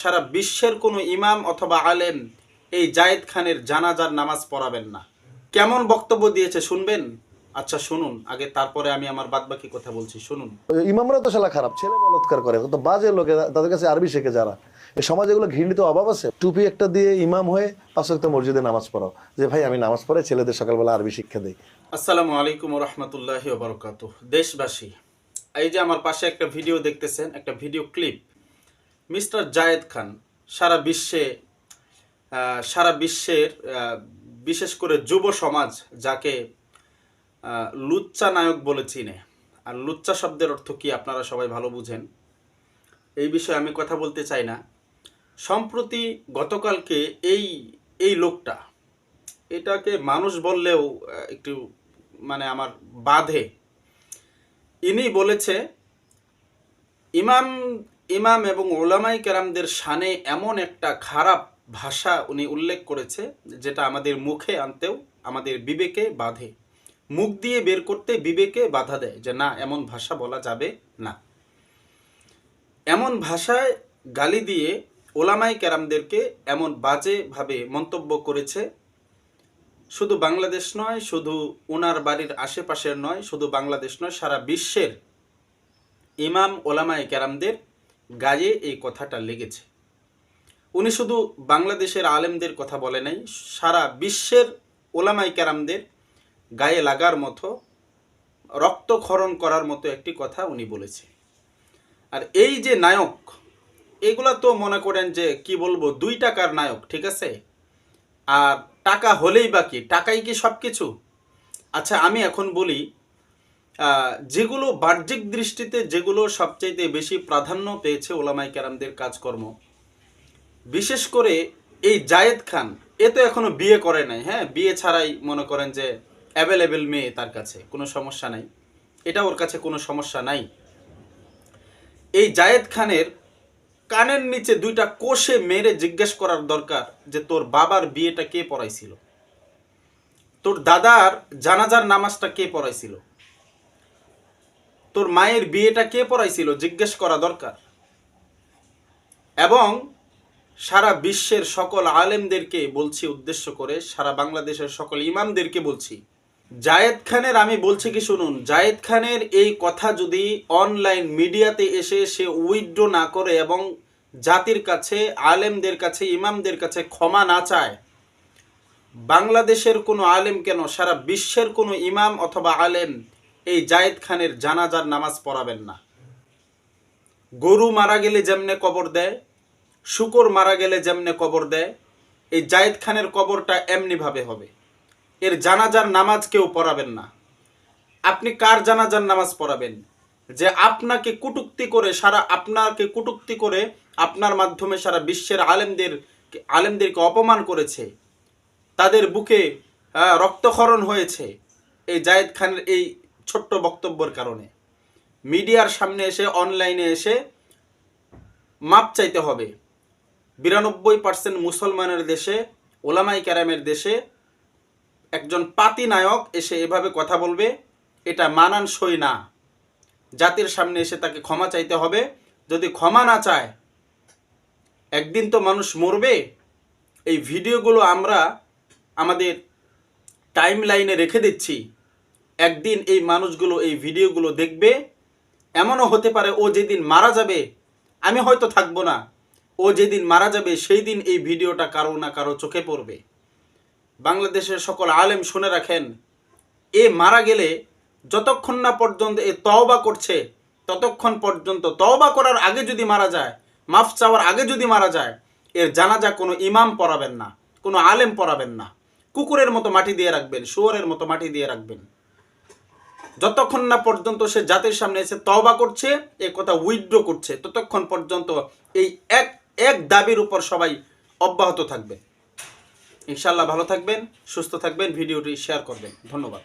সারা বিশ্বের কোনো ইমাম অথবা আলেম এই জায়েদ খানের জানাজার নামাজ পড়াবেন না। কেমন বক্তব্য দিয়েছে শুনবেন? আচ্ছা শুনুন। আগে তারপরে আমি আমার বাদবাকি কথা বলছি শুনুন। ইমামরা তো শালা খারাপ ছেলে বলৎকার করে। তো বাজে লোকে তাদের কাছে আরবি শেখে যারা। এই সমাজে এগুলো ঘৃণিত অভাব আছে? টুপি একটা দিয়ে ইমাম হয়ে পাঁচক্ত মসজিদে নামাজ পড়াও যে ভাই আমি নামাজ পড়ে ছেলেদের সকালবেলা আরবি শিক্ষা দিই। আসসালামু আলাইকুম রহমতুল্লাহি বারকাত দেশবাসী এই যে আমার পাশে একটা ভিডিও দেখতেছেন একটা video clip. Mister Zayed Khan সারা বিশ্বে সারা বিশ্বের বিশেষ করে যুব সমাজ যাকে লুচ্চা নায়ক বলে চিনে। আর লুচ্চা শব্দের অর্থ কি আপনারা সবাই ভালো বুঝেন? এই বিষয়ে আমি কথা বলতে চাই না। সম্প্রতি গতকালকে এই এই লোকটা, এটাকে মানুষ বললেও একটু মানে আমার বাধে। ইনি বলেছে, ইমাম ইমাম এবং ওলামাই কেরামদের শানে এমন একটা খারাপ ভাষা উনি উল্লেখ করেছে, যেটা আমাদের মুখে আনতেও, আমাদের বিবেকে বাঁধে। মুখ দিয়ে বের করতে বিবেকে বাধা দেয় যে না, এমন ভাষা বলা যাবে না। এমন ভাষায় গালি দিয়ে ওলামাই ক্যারামদেরকে এমন বাজেভাবে মন্তব্য করেছে, শুধু বাংলাদেশ নয়, শুধু ওনার বাড়ির আশেপাশের নয়, শুধু বাংলাদেশ নয়, সারা বিশ্বের ইমাম ওলামাই কেরামদের গায়ে এই কথাটা লেগেছে। উনি শুধু বাংলাদেশের আলেমদের কথা বলে নাই, সারা বিশ্বের ওলামাই ক্যারামদের গায়ে লাগার মতো, রক্তক্ষরণ করার মতো একটি কথা উনি বলেছে। আর এই যে নায়ক, এগুলা তো মনে করেন যে, কি বলব, দুই টাকার নায়ক, ঠিক আছে? আর টাকা হলেই বাকি টাকাই কি সব কিছু আচ্ছা আমি এখন বলি যেগুলো বাহ্যিক দৃষ্টিতে যেগুলো সবচাইতে বেশি প্রাধান্য পেয়েছে ওলামাই কেরামদের কাজকর্ম। বিশেষ করে এই জায়েদ খান, এ তো এখনও বিয়ে করে নাই হ্যাঁ? বিয়ে ছাড়াই মনে করেন যে অ্যাভেলেবেল মেয়ে তার কাছে, কোনো সমস্যা নাই। এটা ওর কাছে কোনো সমস্যা নাই। এই জায়েদ খানের কানের নিচে দুইটা কোষে মেরে জিজ্ঞেস করার দরকার যে তোর বাবার বিয়েটা কে পড়াইছিল? তোর দাদার জানাজার নামাজটা কে পড়াইছিল? তোর মায়ের বিয়েটা কে পড়াইছিল জিজ্ঞেস করা দরকার। এবং সারা বিশ্বের সকল আলেমদেরকে বলছি উদ্দেশ্য করে, সারা বাংলাদেশের সকল ইমামদেরকে বলছি, জায়েদ খানের আমি বলছি কি শুনুন, জায়েদ খানের এই কথা যদি অনলাইন মিডিয়াতে এসে সে উইথড্র না করে এবং জাতির কাছে, আলেমদের কাছে, ইমামদের কাছে ক্ষমা না চায়, বাংলাদেশের কোনো আলেম কেন, সারা বিশ্বের কোনো ইমাম অথবা আলেম এই জায়েদ খানের জানাজার নামাজ পড়াবেন না। গরু মারা গেলে যেমনে কবর দেয়, শুকর মারা গেলে যেমনে কবর দেয়, এই জায়েদ খানের কবরটা এমনিভাবে হবে। এর জানাজার নামাজ কেউ পড়াবেন না। আপনি কার জানাজার নামাজ পড়াবেন? যে আপনাকে কুটুক্তি করে সারা আপনাকে কুটুক্তি করে আপনার মাধ্যমে সারা বিশ্বের আলেমদের আলেমদেরকে অপমান করেছে। তাদের বুকে রক্তক্ষরণ হয়েছে। এই জায়েদ খানের এই ছোট্ট বক্তব্যের কারণে। মিডিয়ার সামনে এসে, অনলাইনে এসে মাপ চাইতে হবে। বিরানব্বই পার্সেন্ট মুসলমানের দেশে, ওলামাই ক্যারামের দেশে একজন পাতি নায়ক এসে এভাবে কথা বলবে, এটা মানানসই না। জাতির সামনে এসে তাকে ক্ষমা চাইতে হবে। যদি ক্ষমা না চায়, একদিন তো মানুষ মরবে। এই ভিডিওগুলো আমরা আমাদের টাইম লাইনে রেখে দিচ্ছি। একদিন এই মানুষগুলো, এই ভিডিওগুলো দেখবে, এমনও হতে পারে ও যেদিন মারা যাবে, আমি হয়তো থাকব না। ও যেদিন মারা যাবে, সেই দিন এই ভিডিওটা কারও না কারও চোখে পড়বে। বাংলাদেশের সকল আলেম শুনে রাখেন, এ মারা গেলে যতক্ষণ না পর্যন্ত এ তওবা করছে, ততক্ষণ পর্যন্ত তওবা করার আগে যদি মারা যায়, মাফ চাওয়ার আগে যদি মারা যায়, এর জানাজা কোনো ইমাম পড়াবেন না, কোনো আলেম পড়াবেন না। কুকুরের মতো মাটি দিয়ে রাখবেন, শুয়োরের মতো মাটি দিয়ে রাখবেন। যতক্ষণ না পর্যন্ত সে জাতির সামনে এসে তবা করছে, এ কথা উইথড্র করছে, ততক্ষণ পর্যন্ত এই এক এক দাবির উপর সবাই অব্যাহত থাকবে। ইনশাল্লাহ ভালো থাকবেন, সুস্থ থাকবেন, ভিডিওটি শেয়ার করবেন। ধন্যবাদ।